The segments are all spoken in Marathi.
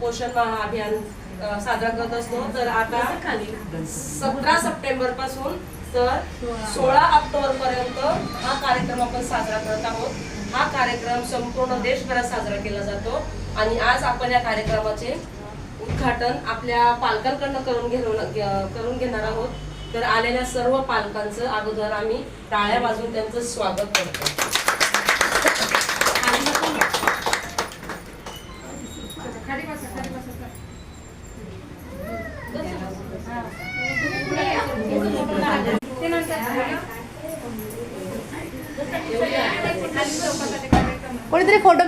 पोषण अभियान साजरा करत असतो. तर आता सतरा सप्टेंबरपासून तर सोळा ऑक्टोबर पर्यंत हा कार्यक्रम आपण साजरा करत आहोत. हा कार्यक्रम संपूर्ण देशभरात साजरा केला जातो. आणि आज आपण या कार्यक्रमाचे उद्घाटन आपल्या पालकांकडनं करून घेऊन करून घेणार आहोत. तर आलेल्या सर्व पालकांचं अगोदर आम्ही टाळ्या बाजून त्यांचं स्वागत करतो. कोणीतरी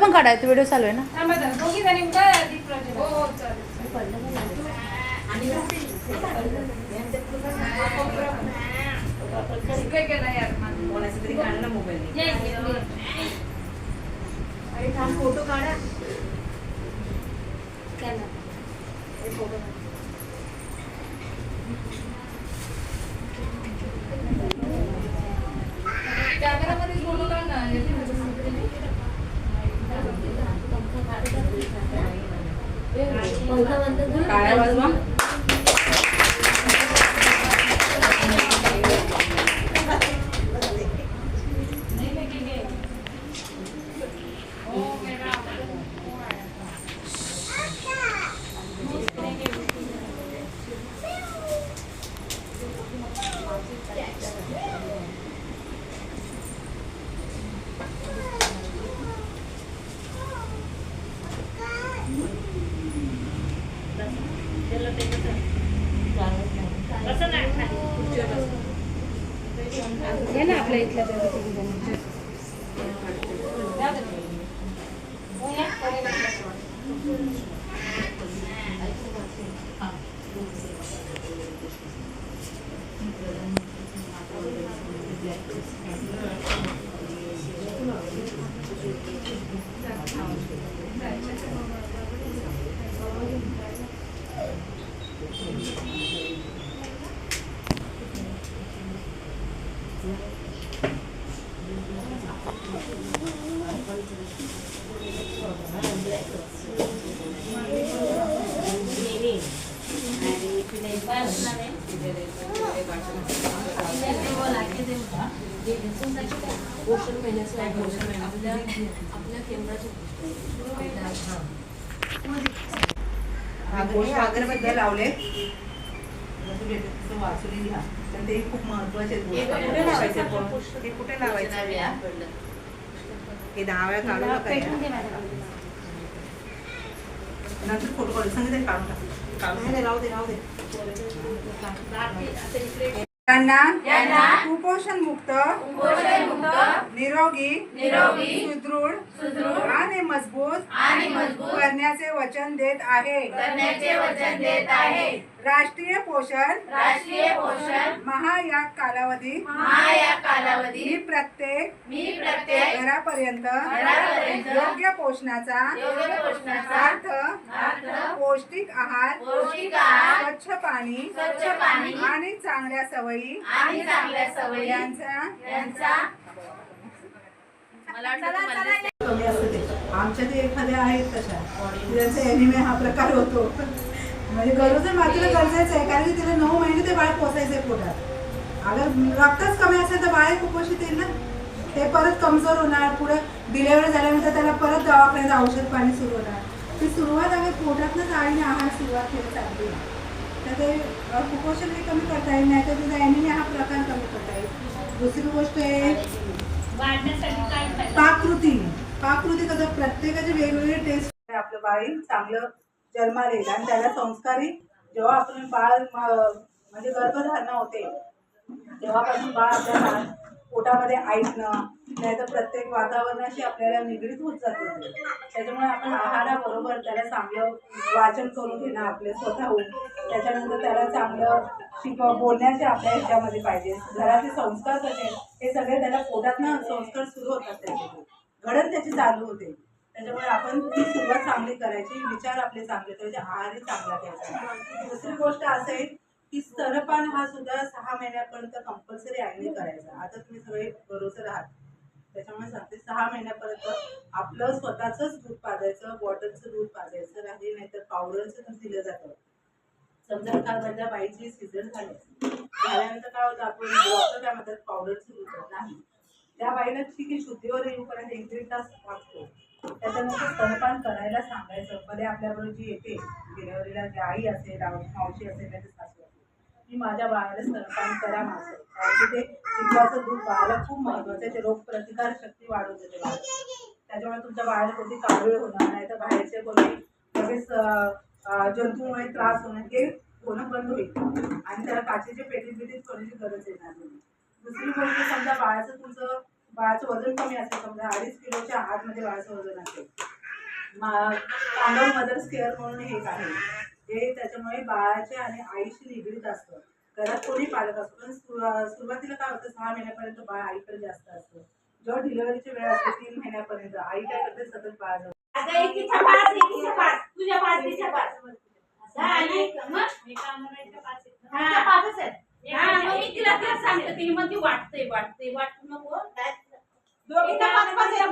पण काढायचा व्हिडिओ चालू आहे ना. फोटो काढा कॅमेरामध्ये फोटो काढ ना काळ्या वाजवा पोषण महिन्याचं आहे. आपल्या आपल्या केंद्राच्या कोणी अगरबत्त्या लावले? वाचून घ्या. तर ते खूप महत्त्वाचे कुठे लावायचे? ते कुठे लावायचं? हे दहा वेळा काढू नका. नंतर फोटो काढू सांगितलं काढून टाक. काढून नाही, राहू दे राहू दे. त्यांना कुपोषण मुक्त निरोगी निरोगी सुदृढ आणि मजबूत आणि मजबूत करण्याचे वचन देत आहे. करण्याचे वचन देत आहे. राष्ट्रीय पोषण राष्ट्रीय पोषण महायाग कालावधी महायाग कालावधी मी प्रत्येक मी प्रत्येक घरापर्यंत घरापर्यंत योग्य पोषणाचा योग्य पोषणाचा अर्थ पौष्टिक आहार पौष्टिक आहार स्वच्छ पाणी स्वच्छ पाणी आणि चांगल्या सवयी आणि चांगल्या सवयी यांचा यांचा कमी असतं ते आमच्या ते एखाद्या आहेत तशा. त्यांचा एनिमे हा प्रकार होतो. म्हणजे गरज मात्र गरजेचं आहे कारण की तिला नऊ महिने ते बाळ पोसायचंय पोटात. अगर रक्तच कमी असेल तर बाळ कुपोषित येईल ना? ते परत कमजोर होणार पुढे डिलेवरी झाल्यानंतर त्याला परत दवाखान्यात औषध पाणी सुरू होणार. ती सुरुवात अगर पोटातनंच आईने आहार सुरुवात केली चालली तर ते कुपोषण हे कमी करता येईल नाही तर तिचा एनिमिया हा प्रकार कमी करता येईल. दुसरी गोष्ट आहे पाककृती. पाककृती कसं प्रत्येकाची वेगवेगळी टेस्ट आपलं बाळ चांगलं जन्मालेलं आणि त्याला संस्कारी जेव्हा आपण बाळ म्हणजे गर्भधारणा होते तेव्हापासून बाळ आपल्या पोटामध्ये ऐकणं नाही तर प्रत्येक वातावरणाशी आपल्याला निगडीत होत जाते. त्याच्यामुळे आपण आहाराबरोबर त्याला चांगलं वाचन करून घेणं आपले स्वतःहून. त्याच्यानंतर त्याला चांगलं शिक बोलण्याचे आपल्या ह्याच्यामध्ये पाहिजे. घराचे संस्कार कसे हे सगळे त्याला पोटातनं संस्कार सुरू होतात त्याच्यामध्ये. घडण त्याची चालू होते. त्याच्यामुळे आपण ती सुरुवात चांगली करायची विचार आपले चांगले करायचे आहारही चांगला घ्यायचा. दुसरी गोष्ट असं आहे की स्तनपान हा सुद्धा सहा महिन्यापर्यंत कंपल्सरी आईने करायचा. आता तुम्ही सगळे बरोबर आहात त्याच्यामुळे सांगते सहा महिन्यापर्यंत आपलं स्वतःचंच दूध पाजायचं बॉटलचं दूध पाजायचं नाही नाहीतर पावडरचं दूध दिलं जातं. समजा काल माझ्या बाईची सीझन झाली. झाल्यानंतर काय होतं आपण डॉक्टर काय म्हणतात पावडरचं दूध नाही. त्या बाईला ठीक आहे शुद्धीवर येऊपर्यंत एक दीड तास लागतो त्याच्यानंतर स्तनपान करायला सांगायचं भले आपल्याबरोबर जी येते डिलेवरीला जी आई असेल मावशी असेल त्याचे सासू असेल की माझ्या बाळाला स्तनपान करा माझं. कारण की ते चिखलाचं दूध बाळाला खूप महत्वाचं आहे ते रोगप्रतिकार शक्ती वाढवते ते बाळ. त्याच्यामुळे तुमच्या बाळाला कोणती कावीळ होणार नाही तर बाहेरचे कोणी लगेच जंतूमुळे त्रास होणार हे होणं बंद होईल. आणि त्याला काचेचे पेटीत बिटीत करण्याची गरज येणार नाही. दुसरी गोष्ट समजा बाळाचं तुमचं बाळाचं वजन कमी असेल समजा अडीच किलोच्या आतमध्ये बाळाचं वजन असेल कांडव मदर्स केअर म्हणून एक आहे. ते त्याच्यामुळे बाळाच्या आणि आईशी निगडीत असतं. घरात कोणी पालक असतो. पण सुरु- सुरुवातीला काय होतं सहा महिन्यापर्यंत बाळ आईकडे जास्त असतं. जेव्हा डिलिव्हरीची वेळ असते तीन महिन्यापर्यंत आई काय करते सतत पाच तुझ्या पाच तिच्या पाच. हा. हा सांगते ती वाटते वाटते वाटू नको. दोघींना पाच पाच गं?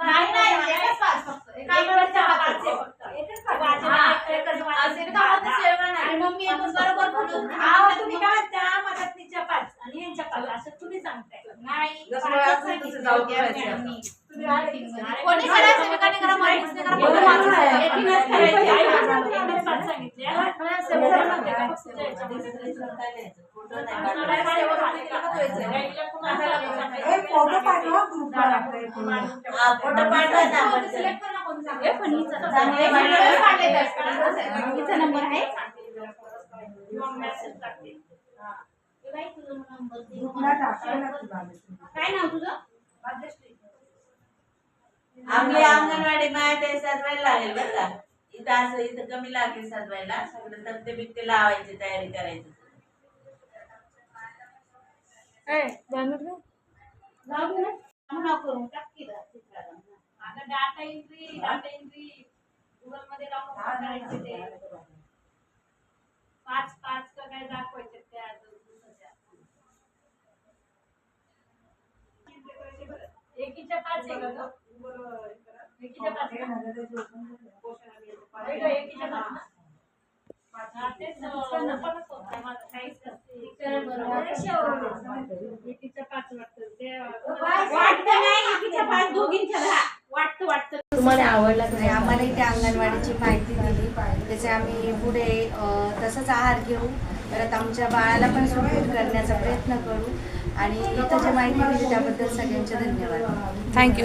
नाही नाही एकच पाच फक्त एका आठवड्याच्या पाच आहे फक्त एकच पाच हा, एकच पाच. असेल तर मग ते सेवा नाही. आणि मग मी येतो बरोबर म्हणून हा तुम्ही काय त्या मदतनीच्या पाच आणि यांच्या पाच असं तुम्ही सांगताय नाही जसं पाचच आपण सांगितलं. तसं जाऊ त्या करायचं मॅडमनी. कोणी कोणी करायचं, करायचं एकाने करा, माणूसने करा, कोणी कोणी माणूस करायचं. आहे. एकीनंच करायची. आई माझ्या एवढंच पाच सांगितले. हा, सेवा म्हणते का फक्त जायचं. मला सेवा म्हणते का फक्त जायचं. गाईला कुणाला लावायचं. ए, फोटो पाठवा ग्रुपवर आपल्या इथे. हा, फोटो पाठवा ना आपण. सिलेक्ट कर ना कोण चांगलं. हे पण हिचं चांगलं आहे. व्हिडिओ काढले तर. हिचा नंबर आहे मग message टाकते. हा. ए बाई, तुझा नंबर दे. ग्रुपला टाकायला तुला message. काय नाव तुझं आपली अंगणवाडी माहिती सर्वांना लागेल बरं का इथं असं इथं कमी लागेल सजवायला. सगळं तक्ते बिकते लावायची तयारी करायची. डाटा एंट्री डाटा एंट्री गुगलमध्ये जाऊन करायचे ते. पाच पाच का काय दाखवायचे त्या. एकीच्या पाच आहे का तुम्हाला आवडला नाही? आम्हाला इथे अंगणवाडीची माहिती दिली. त्याचे आम्ही पुढे तसंच आहार घेऊ. परत आमच्या बाळाला पण सुखरूप करण्याचा प्रयत्न करू. आणि इथं जे माहिती दिली त्याबद्दल सगळ्यांचे धन्यवाद. थँक्यू